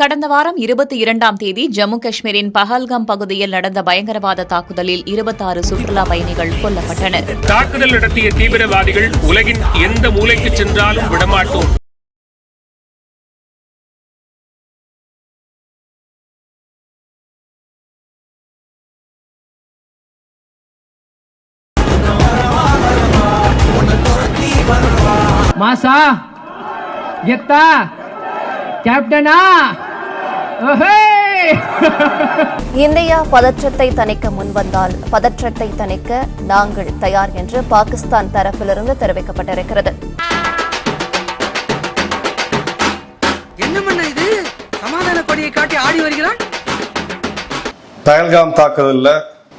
கடந்த வாரம் இருபத்தி இரண்டாம் தேதி ஜம்மு காஷ்மீரின் பஹல்காம் பகுதியில் நடந்த பயங்கரவாத தாக்குதலில் இருபத்தாறு சுற்றுலா பயணிகள் கொல்லப்பட்டனர். தாக்குதல் நடத்திய தீவிரவாதிகள் உலகின் எந்த மூலைக்கு சென்றாலும் விடமாட்டோம். மாசா கெத்தா கேப்டனா? இந்தியா பதற்றத்தை தணிக்க முன்வந்தால் பதற்றத்தை தணிக்க நாங்கள் தயார் என்று பாகிஸ்தான் தரப்பிலிருந்து தெரிவிக்கப்பட்டிருக்கிறது. என்ன பண்ண இது? சமாதான கொடியை காட்டி ஆடி வருகிறான்? தயல்காம் தாக்குதல்ல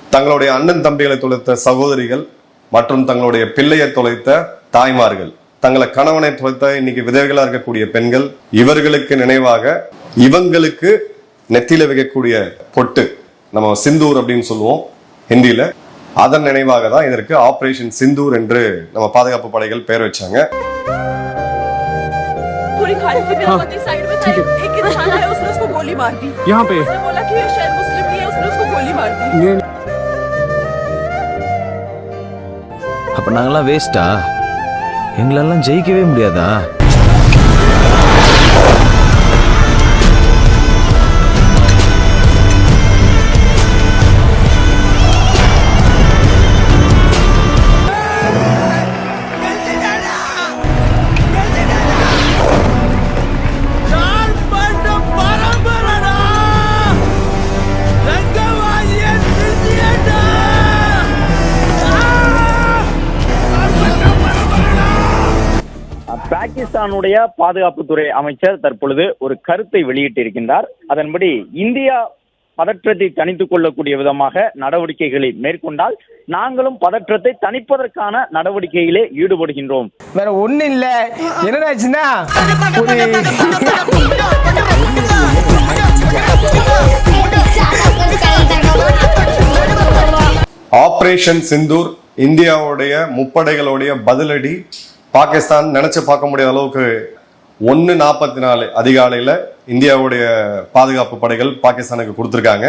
தங்களுடைய அண்ணன் தம்பிகளை தொலைத்த சகோதரிகள் மற்றும் தங்களுடைய பிள்ளையை தொலைத்த தாய்மார்கள். தங்களை கணவனை தொலைத்த இன்னைக்கு விதவைகளா இருக்கக்கூடிய பெண்கள் இவர்களுக்கு நினைவாக இவங்களுக்கு நெத்தியில வைக்கக்கூடிய பொட்டு நம்ம சிந்தூர் அப்படின்னு சொல்லுவோம் ஹிந்தியில. அதன் நினைவாக தான் இதற்கு ஆபரேஷன் சிந்தூர் என்று நம்ம பாதுகாப்பு படைகள் பெயர் வச்சாங்க. அப்ப நாங்களாம் வேஸ்டா எங்களெல்லாம் ஜெயிக்கவே முடியாதா? பாகிஸ்தானுடைய பாதுகாப்புத்துறை அமைச்சர் தற்பொழுது ஒரு கருத்தை வெளியிட்டிருக்கின்றார். அதன்படி இந்தியா பதற்றத்தை தணித்துக் கொள்ளக்கூடிய விதமாக நடவடிக்கைகளை மேற்கொண்டால் நாங்களும் பதற்றத்தை தணிப்பதற்கான நடவடிக்கையிலே ஈடுபடுகின்றோம். வேற ஒண்ணு இல்ல. என்னடாச்சுன்னா ஆபரேஷன் சிந்தூர் இந்தியாவுடைய முப்படைகளுடைய பதிலடி பாகிஸ்தான் நினச்சி பார்க்க முடியாத அளவுக்கு ஒன்று நாற்பத்தி நாலு அதிகாலையில் இந்தியாவுடைய பாதுகாப்பு படைகள் பாகிஸ்தானுக்கு கொடுத்துருக்காங்க.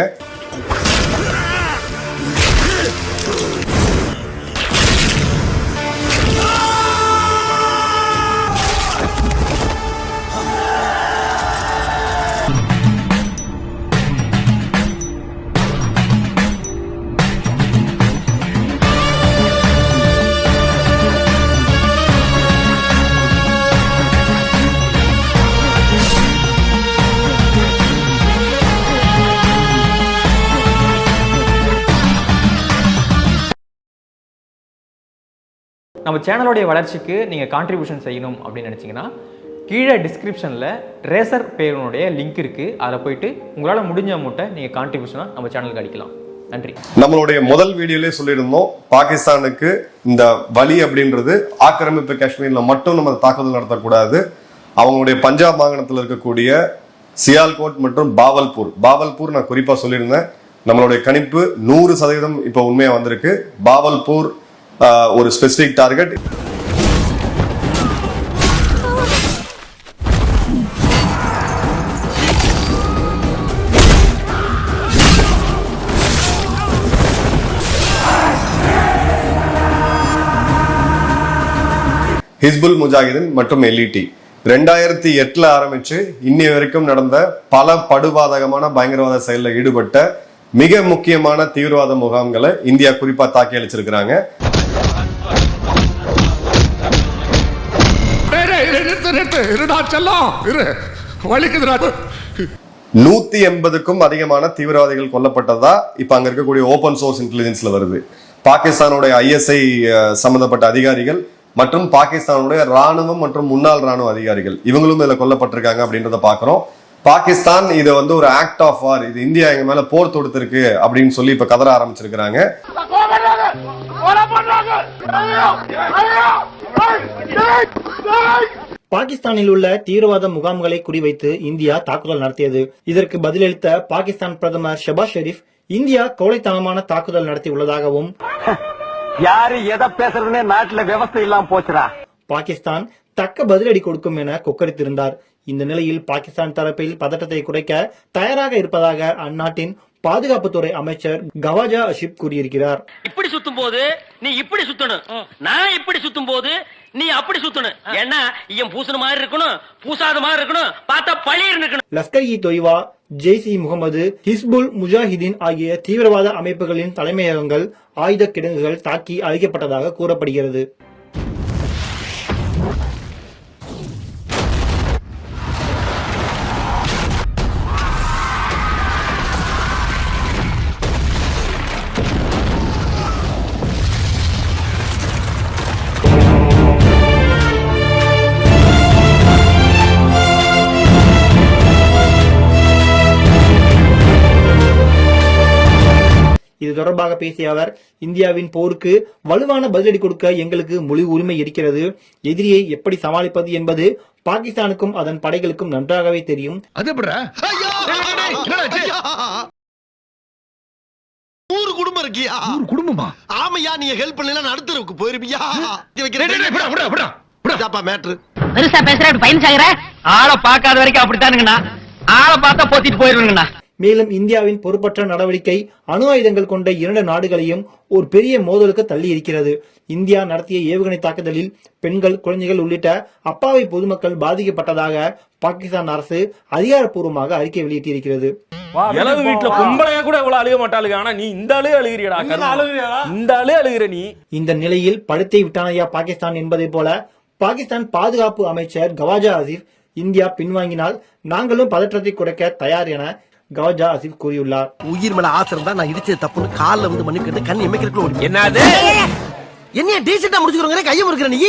நம்ம சேனலோடைய வளர்ச்சிக்கு நீங்கள் கான்ட்ரிபியூஷன் செய்யணும் அப்படின்னு நினச்சிங்கன்னா கீழே டிஸ்கிரிப்ஷனில் ரேசர் பேருனுடைய லிங்க் இருக்குது அதில் போயிட்டு உங்களால் முடிஞ்ச அமௌண்ட்டை நீங்கள் கான்ட்ரிபியூஷனாக நம்ம சேனலுக்கு அடிக்கலாம். நன்றி. நம்மளுடைய முதல் வீடியோலேயே சொல்லியிருந்தோம் பாகிஸ்தானுக்கு இந்த வலி அப்படின்றது ஆக்கிரமிப்பு காஷ்மீரில் மட்டும் நம்ம தாக்குதல் நடத்தக்கூடாது. அவங்களுடைய பஞ்சாப் மாகாணத்தில் இருக்கக்கூடிய சியால்கோட் மற்றும் பாவல்பூர். பாவல்பூர் நான் குறிப்பாக சொல்லியிருந்தேன். நம்மளுடைய கணிப்பு நூறு சதவீதம் இப்போ உண்மையாக வந்திருக்கு. பாவல்பூர் ஒரு ஸ்பெசிபிக் டார்கெட் ஹிஸ்புல் முஜாஹிதீன் மற்றும் எல்இடி. ரெண்டாயிரத்தி எட்டுல ஆரம்பிச்சு இன்னி வரைக்கும் நடந்த பல படுபாதகமான பயங்கரவாத செயலில் ஈடுபட்ட மிக முக்கியமான தீவிரவாத முகாம்களை இந்தியா குறிப்பா தாக்கி அளிச்சிருக்கிறாங்க நூத்தி எண்பதுக்கும் அதிகமான தீவிரவாதிகள் கொல்லப்பட்டதா இப்ப அங்க இருக்கக்கூடிய ஓபன் சோர்ஸ் இன்டெலிஜென்ஸ்ல வருது. பாகிஸ்தானுடைய ஐஎஸ்ஐ சம்பந்தப்பட்ட அதிகாரிகள் மற்றும் பாகிஸ்தானுடைய ராணுவம் மற்றும் முன்னாள் ராணுவ அதிகாரிகள் இவங்களும் இதுல கொல்லப்பட்டிருக்காங்க அப்படின்றத பாக்குறோம். பாகிஸ்தான் இதை வந்து ஒரு ஆக்ட் ஆஃப் வார் இது இந்தியா எங்க மேல போர் தொடுத்திருக்கு அப்படின்னு சொல்லி இப்ப கதற ஆரம்பிச்சிருக்கிறாங்க. பாகிஸ்தானில் உள்ள தீவிரவாத முகாம்களை குறிவைத்து இந்தியா தாக்குதல் நடத்தியது. இதற்கு பதிலளித்த பாகிஸ்தான் பிரதமர் ஷபாஸ் ஷெரீப் இந்தியா கோழைத்தனமான தாக்குதல் நடத்தி உள்ளதாகவும் யாரு எதை பேசுறதுன்னே நாட்டுல விவசாயம் இல்லாம போச்சுடா. பாகிஸ்தான் தக்க பதிலடி கொடுக்கும் என கொக்கரித்திருந்தார். இந்த நிலையில் பாகிஸ்தான் தரப்பில் பதட்டத்தை குறைக்க தயாராக இருப்பதாக அந்நாட்டின் பாதுகாப்புத்துறை அமைச்சர் கவாஜா அஷிப் கூறியிருக்கிறார். இப்படி சுத்தும் போது நீ இப்படி சுத்தணும். நான் இப்படி சுத்தும் போது நீ அப்படி சுத்தணும். ஏன்னா இவன் பூசுன மாதிரி இருக்கணும் பூசாத மாதிரி இருக்கணும் பார்த்தா பழியர் இருக்கணும். லஷ்கர் இ தொய்வா ஜெய்ஸ் இ முகமது ஹிஸ்புல் முஜாஹிதீன் ஆகிய தீவிரவாத அமைப்புகளின் தலைமையகங்கள் ஆயுத கிடங்குகள் தாக்கி அழிக்கப்பட்டதாக கூறப்படுகிறது. இது தொடர்பாக பேசிய அவர் இந்தியாவின் போருக்கு வலுவான பதிலடி கொடுக்க எங்களுக்கு முழு உரிமை இருக்கிறது. எதிரியை எப்படி சமாளிப்பது என்பது பாகிஸ்தானுக்கும் அதன் படைகளுக்கும் நன்றாகவே தெரியும். நூறு குடும்பம் இருக்கியா? நூறு குடும்பமா? ஆமையா நீங்க ஹெல்ப் பண்ணல நடுத்தருக்கு போயிருப்பியா? மேட்ரு பெருசா பேசுற பயன் சாகுற ஆளை பார்க்காத வரைக்கும் அப்படித்தானுங்கண்ணா ஆளை பார்த்தா போத்திட்டு போயிருவீங்கண்ணா மேலும் இந்தியாவின் பொறுப்பற்ற நடவடிக்கை அணு ஆயுதங்கள் கொண்ட இரண்டு நாடுகளையும் ஒரு பெரிய மோதலுக்கு தள்ளி இருக்கிறது இந்தியா நடத்திய ஏவுகணை தாக்குதலில் பெண்கள் குழந்தைகள் உள்ளிட்ட அப்பாவி பொதுமக்கள் பாதிக்கப்பட்டதாக பாகிஸ்தான் அரசு அதிகாரப்பூர்வமாக அறிக்கை வெளியிட்டிருக்கிறது. இளவு வீட்டுல பொம்பளையா கூட இவ்வளவு அழுக மாட்டாளுங்க. ஆனா நீ இந்த ஆளே அழுகிறியடா. இந்த ஆளே அழுகிற நீ. இந்த நிலையில் படுத்தை விட்டானையா பாகிஸ்தான் என்பதை போல பாகிஸ்தான் பாதுகாப்பு அமைச்சர் கவாஜா ஆசிப் இந்தியா பின்வாங்கினால் நாங்களும் பதற்றத்தை குறைக்க தயார் என கவாஜா ஆசிப் கூறியுள்ளார். உயிர் மேல ஆசை இருந்தா நான் இடிச்சது தப்புன்னு கால்ல வந்து கேட்டு கண் எமைக்கிறதுக்குள்ள என்னது? என்னைய டீசெண்டா முடிச்சுக்கிறோங்க கையம் இருக்கிற நீ?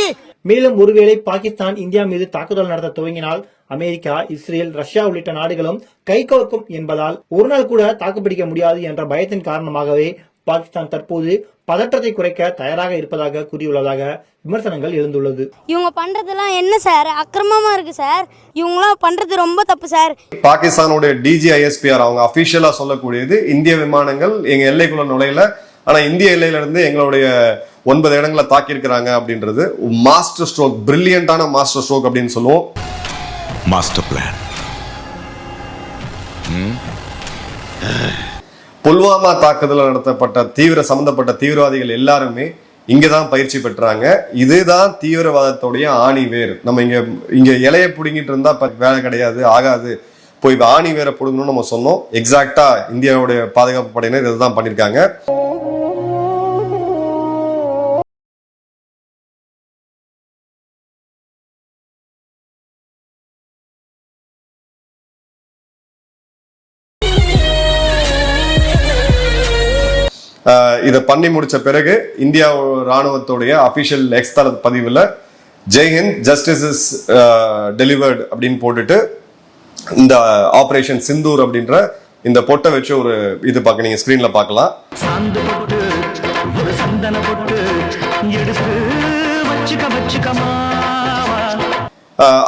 மேலும் ஒருவேளை பாகிஸ்தான் இந்தியா மீது தாக்குதல் நடத்த துவங்கினால் அமெரிக்கா இஸ்ரேல் ரஷ்யா உள்ளிட்ட நாடுகளும் கைகோர்க்கும் என்பதால் ஒரு நாள் கூட தாக்குப்பிடிக்க முடியாது என்ற பயத்தின் காரணமாகவே பாகிஸ்தான் தற்போது பதற்றத்தை குறைக்க தயாராக இருப்பதாக கூறியுள்ளதாக விமர்சனங்கள் எழுந்துள்ளது. இவங்க பண்றதெல்லாம் என்ன சார்? அக்கிரமமா இருக்கு சார். இவங்களாம் பண்றது ரொம்ப தப்பு சார். பாகிஸ்தானுடைய டிஜிஐஎஸ்பிஆர் அவங்க அபிஷியலா சொல்லக்கூடியது இந்திய விமானங்கள் எங்க எல்லைக்குள்ள நுழையல ஆனா இந்திய எல்லையில இருந்து எங்களுடைய ஒன்பது இடங்களை தாக்கியிருக்கிறாங்க அப்படின்றது மாஸ்டர் ஸ்ட்ரோக் பிரில்லியண்டான மாஸ்டர் ஸ்ட்ரோக் அப்படின்னு சொல்லுவோம். மாஸ்டர் பிளான் புல்வாமா தாக்குதல் நடத்தப்பட்ட தீவிர சம்பந்தப்பட்ட தீவிரவாதிகள் எல்லாருமே இங்கே தான் பயிற்சி பெற்றாங்க. இதுதான் தீவிரவாதத்துடைய ஆணி வேர். நம்ம இங்கே இங்கே இலைய பிடுங்கிட்டு இருந்தால் வேலை கிடையாது ஆகாது. போய் இப்போ ஆணி வேரை பிடுங்கணும்னு நம்ம சொன்னோம். எக்ஸாக்டாக இந்தியாவுடைய பாதுகாப்பு படையினர் இதுதான் தான் பண்ணியிருக்காங்க இதை பண்ணி முடிச்ச பிறகு இந்தியா ராணுவத்துடைய அபிஷியல் எக்ஸ் தள பதிவுல ஜெய்ஹிந்த் ஜஸ்டிஸ் இஸ் டெலிவர்ட் அப்படின்னு போட்டுட்டு இந்த ஆபரேஷன் சிந்தூர் அப்படின்ற இந்த பொட்டை வச்சு ஒரு இது பார்க்க நீங்க ஸ்கிரீன்ல பார்க்கலாம்.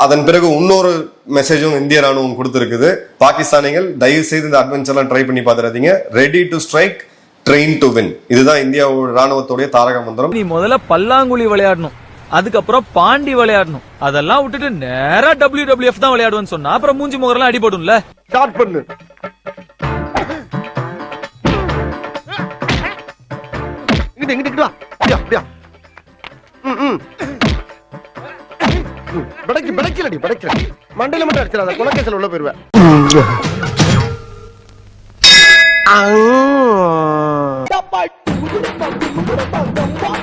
அதன் பிறகு இன்னொரு மெசேஜும் இந்திய ராணுவம் கொடுத்திருக்குது. பாகிஸ்தானிகள் தயவு செய்து இந்த அட்வென்ச்சர்லாம் ட்ரை பண்ணி பார்த்துறாதீங்க ready to strike train to win இதுதான் இந்தியா ராணுவத்துடைய தாரக மந்திரம். நீ முதல்ல பல்லாங்குழி விளையாடணும். அதுக்கப்புறம் பாண்டி விளையாடணும். அதெல்லாம் விட்டுட்டு நேரா டபிள்யூ டபிள்யூஎஃப் தான் விளையாடுவேன்னு சொன்னா அப்புறம் மூஞ்சி முகரெல்லாம் அடிபடும்ல? ஸ்டார்ட் பண்ணு. பிடைக்கு பிடைக்கலடி பிடைக்கல மண்டையில மட்டும் அடிச்சிடாத குலக்கேசல் உள்ள போயிருவேன் ஆ.